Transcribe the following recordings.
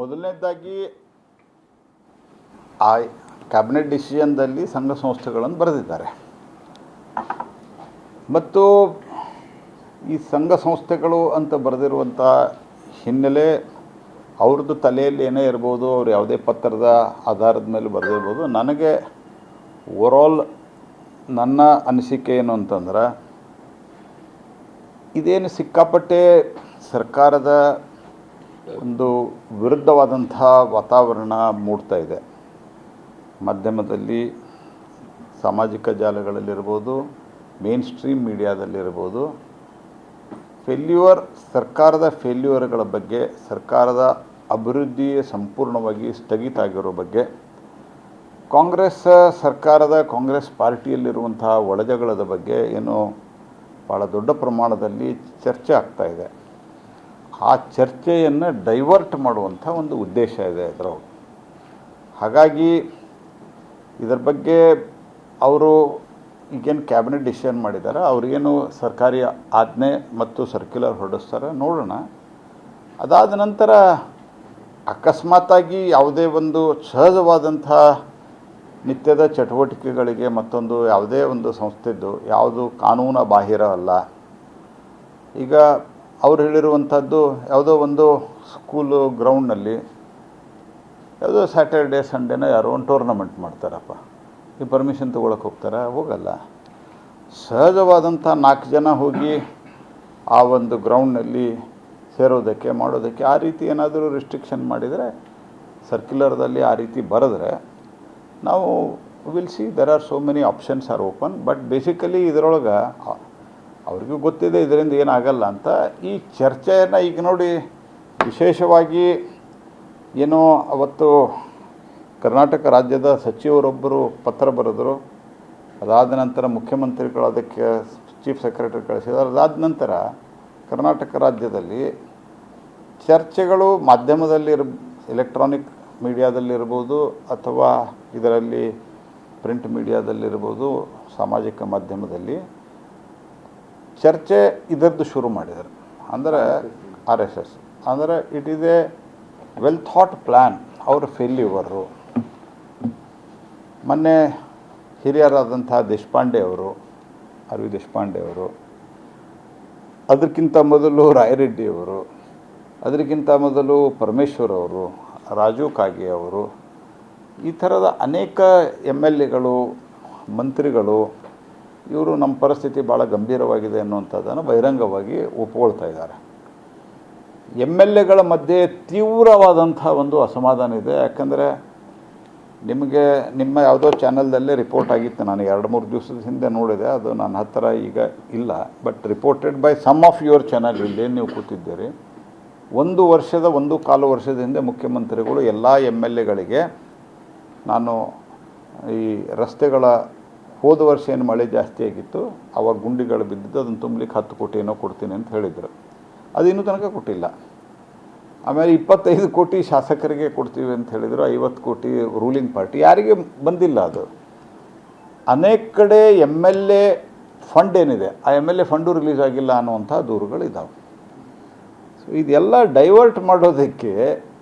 ಮೊದಲನೇದಾಗಿ ಆ ಕ್ಯಾಬಿನೆಟ್ ಡಿಸಿಷನ್ದಲ್ಲಿ ಸಂಘ ಸಂಸ್ಥೆಗಳನ್ನು ಬರೆದಿದ್ದಾರೆ. ಮತ್ತು ಈ ಸಂಘ ಸಂಸ್ಥೆಗಳು ಅಂತ ಬರೆದಿರುವಂಥ ಹಿನ್ನೆಲೆ ಅವ್ರದ್ದು ತಲೆಯಲ್ಲಿ ಏನೇ ಇರ್ಬೋದು, ಅವ್ರು ಯಾವುದೇ ಪತ್ರದ ಆಧಾರದ ಮೇಲೆ ಬರೆದಿರ್ಬೋದು. ನನಗೆ ಓವರಾಲ್ ನನ್ನ ಅನಿಸಿಕೆ ಏನು ಅಂತಂದ್ರೆ, ಇದೇನು ಸಿಕ್ಕಾಪಟ್ಟೆ ಸರ್ಕಾರದ ಒಂದು ವಿರುದ್ಧವಾದಂಥ ವಾತಾವರಣ ಮೂಡ್ತಾ ಇದೆ. ಮಾಧ್ಯಮದಲ್ಲಿ ಸಾಮಾಜಿಕ ಜಾಲಗಳಲ್ಲಿರ್ಬೋದು ಮೇನ್ ಸ್ಟ್ರೀಮ್ ಮೀಡಿಯಾದಲ್ಲಿರ್ಬೋದು. ಫೇಲ್ಯೂರ್, ಸರ್ಕಾರದ ಫೇಲ್ಯೂರ್ಗಳ ಬಗ್ಗೆ, ಸರ್ಕಾರದ ಅಭಿವೃದ್ಧಿ ಸಂಪೂರ್ಣವಾಗಿ ಸ್ಥಗಿತ ಆಗಿರೋ ಬಗ್ಗೆ, ಕಾಂಗ್ರೆಸ್ ಸರ್ಕಾರದ ಕಾಂಗ್ರೆಸ್ ಪಾರ್ಟಿಯಲ್ಲಿರುವಂತಹ ಒಳಜಗಳದ ಬಗ್ಗೆ ಏನು ಭಾಳ ದೊಡ್ಡ ಪ್ರಮಾಣದಲ್ಲಿ ಚರ್ಚೆ ಆಗ್ತಾ ಇದೆ. ಆ ಚರ್ಚೆಯನ್ನು ಡೈವರ್ಟ್ ಮಾಡುವಂಥ ಒಂದು ಉದ್ದೇಶ ಇದೆ ಇದರೊಳಗೆ ಹಾಗಾಗಿ ಇದರ ಬಗ್ಗೆ ಅವರು ಈಗೇನು ಕ್ಯಾಬಿನೆಟ್ ಡಿಸಿಷನ್ ಮಾಡಿದ್ದಾರೆ ಅವ್ರಿಗೇನು ಸರ್ಕಾರಿ ಆಜ್ಞೆ ಮತ್ತು ಸರ್ಕ್ಯುಲರ್ ಹೊರಡಿಸ್ತಾರೆ ನೋಡೋಣ. ಅದಾದ ನಂತರ ಅಕಸ್ಮಾತಾಗಿ ಯಾವುದೇ ಒಂದು ಸಹಜವಾದಂಥ ನಿತ್ಯದ ಚಟುವಟಿಕೆಗಳಿಗೆ ಮತ್ತೊಂದು ಯಾವುದೇ ಒಂದು ಸಂಸ್ಥೆದ್ದು ಯಾವುದು ಕಾನೂನ ಬಾಹಿರ ಅಲ್ಲ. ಈಗ ಅವ್ರು ಹೇಳಿರುವಂಥದ್ದು ಯಾವುದೋ ಒಂದು ಸ್ಕೂಲು ಗ್ರೌಂಡ್ನಲ್ಲಿ ಯಾವುದೋ ಸ್ಯಾಟರ್ಡೇ, ಸಂಡೇನ ಯಾರೋ ಒಂದು ಟೂರ್ನಮೆಂಟ್ ಮಾಡ್ತಾರಪ್ಪ. ಈ ಪರ್ಮಿಷನ್ ತೊಗೊಳಕ್ಕೆ ಹೋಗ್ತಾರೆ? ಹೋಗಲ್ಲ. ಸಹಜವಾದಂಥ ನಾಲ್ಕು ಜನ ಹೋಗಿ ಆ ಒಂದು ಗ್ರೌಂಡ್ನಲ್ಲಿ ಸೇರೋದಕ್ಕೆ, ಮಾಡೋದಕ್ಕೆ ಆ ರೀತಿ ಏನಾದರೂ ರಿಸ್ಟ್ರಿಕ್ಷನ್ ಮಾಡಿದರೆ ಸರ್ಕ್ಯುಲರ್ದಲ್ಲಿ ಆ ರೀತಿ ಬರೆದ್ರೆ ನಾವು will see there are so many options are open but basically ಇದರೊಳಗೆ ಅವ್ರಿಗೂ ಗೊತ್ತಿದೆ ಇದರಿಂದ ಏನಾಗಲ್ಲ ಅಂತ. ಈ ಚರ್ಚೆಯನ್ನು ಈಗ ನೋಡಿ ವಿಶೇಷವಾಗಿ ಏನೋ ಅವತ್ತು ಕರ್ನಾಟಕ ರಾಜ್ಯದ ಸಚಿವರೊಬ್ಬರು ಪತ್ರ ಬರೆದರು. ಅದಾದ ನಂತರ ಮುಖ್ಯಮಂತ್ರಿಗಳು ಅದಕ್ಕೆ ಚೀಫ್ ಸೆಕ್ರೆಟರಿ ಕಳಿಸಿದ್ದಾರೆ ಅದಾದ ನಂತರ ಕರ್ನಾಟಕ ರಾಜ್ಯದಲ್ಲಿ ಚರ್ಚೆಗಳು ಮಾಧ್ಯಮದಲ್ಲಿ ಎಲೆಕ್ಟ್ರಾನಿಕ್ ಮೀಡಿಯಾದಲ್ಲಿರ್ಬೋದು ಅಥವಾ ಇದರಲ್ಲಿ ಪ್ರಿಂಟ್ ಮೀಡಿಯಾದಲ್ಲಿರ್ಬೋದು ಸಾಮಾಜಿಕ ಮಾಧ್ಯಮದಲ್ಲಿ. ಚರ್ಚೆ ಇದರದ್ದು ಶುರು ಮಾಡಿದರು ಅಂದರೆ ಆರ್ ಎಸ್ ಎಸ್. ಅಂದರೆ it is a well thought plan ಅವ್ರ ಫೇಲ್ಯೂವರು ಮೊನ್ನೆ ಹಿರಿಯರಾದಂಥ ದೇಶಪಾಂಡೆ ಅವರು ಅರವಿ ದೇಶಪಾಂಡೆ ಅವರು, ಅದಕ್ಕಿಂತ ಮೊದಲು ರಾಯರೆಡ್ಡಿ ಅವರು, ಅದಕ್ಕಿಂತ ಮೊದಲು ಪರಮೇಶ್ವರ್ ಅವರು, ರಾಜು ಕಾಗೆ ಅವರು, ಈ ಥರದ ಅನೇಕ ಎಂ ಎಲ್ ಎಗಳು, ಮಂತ್ರಿಗಳು ಇವರು ನಮ್ಮ ಪರಿಸ್ಥಿತಿ ಭಾಳ ಗಂಭೀರವಾಗಿದೆ ಅನ್ನುವಂಥದ್ದನ್ನು ಬಹಿರಂಗವಾಗಿ ಒಪ್ಕೊಳ್ತಾ ಇದ್ದಾರೆ. ಎಂ ಎಲ್ ಎಗಳ ಮಧ್ಯೆ ತೀವ್ರವಾದಂಥ ಒಂದು ಅಸಮಾಧಾನ ಇದೆ. ಯಾಕಂದರೆ ನಿಮಗೆ, ನಿಮ್ಮ ಯಾವುದೋ ಚಾನಲ್ದಲ್ಲೇ ರಿಪೋರ್ಟ್ ಆಗಿತ್ತು. ನಾನು ಎರಡು ಮೂರು ದಿವಸದ ಹಿಂದೆ ನೋಡಿದೆ. ಅದು ನನ್ನ ಹತ್ತಿರ ಈಗ ಇಲ್ಲ. But reported by some of your channel ಇಲ್ಲಿ ನೀವು ಕೂತಿದ್ದೀರಿ. ಒಂದು ವರ್ಷದ, ಒಂದು ಕಾಲು ವರ್ಷದ ಹಿಂದೆ ಮುಖ್ಯಮಂತ್ರಿಗಳು ಎಲ್ಲ ಎಂ ಎಲ್ ಎಗಳಿಗೆ ನಾನು ಈ ರಸ್ತೆಗಳ ಹೋದ ವರ್ಷ ಏನು ಮಳೆ ಜಾಸ್ತಿ ಆಗಿತ್ತು ಆವಾಗ ಗುಂಡಿಗಳು ಬಿದ್ದಿದ್ದು, ಅದನ್ನು ತುಂಬಲಿಕ್ಕೆ ಹತ್ತು ಕೋಟಿ ಏನೋ ಕೊಡ್ತೀನಿ ಅಂತ ಹೇಳಿದರು. ಅದು ಇನ್ನೂ ತನಕ ಕೊಟ್ಟಿಲ್ಲ. ಆಮೇಲೆ ಇಪ್ಪತ್ತೈದು ಕೋಟಿ ಶಾಸಕರಿಗೆ ಕೊಡ್ತೀವಿ ಅಂತ ಹೇಳಿದರು, ಐವತ್ತು ಕೋಟಿ ರೂಲಿಂಗ್ ಪಾರ್ಟಿ. ಯಾರಿಗೆ ಬಂದಿಲ್ಲ ಅದು. ಅನೇಕ ಕಡೆ ಎಂ ಎಲ್ ಎ ಫಂಡ್ ಏನಿದೆ, ಆ M L A fund release ಆಗಿಲ್ಲ ಅನ್ನುವಂಥ ದೂರುಗಳಿದ್ದಾವೆ ಸೊ, ಇದೆಲ್ಲ ಡೈವರ್ಟ್ ಮಾಡೋದಕ್ಕೆ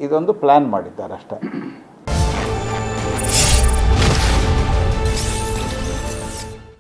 ಇದೊಂದು ಪ್ಲ್ಯಾನ್ ಮಾಡಿದ್ದಾರೆ ಅಷ್ಟೇ.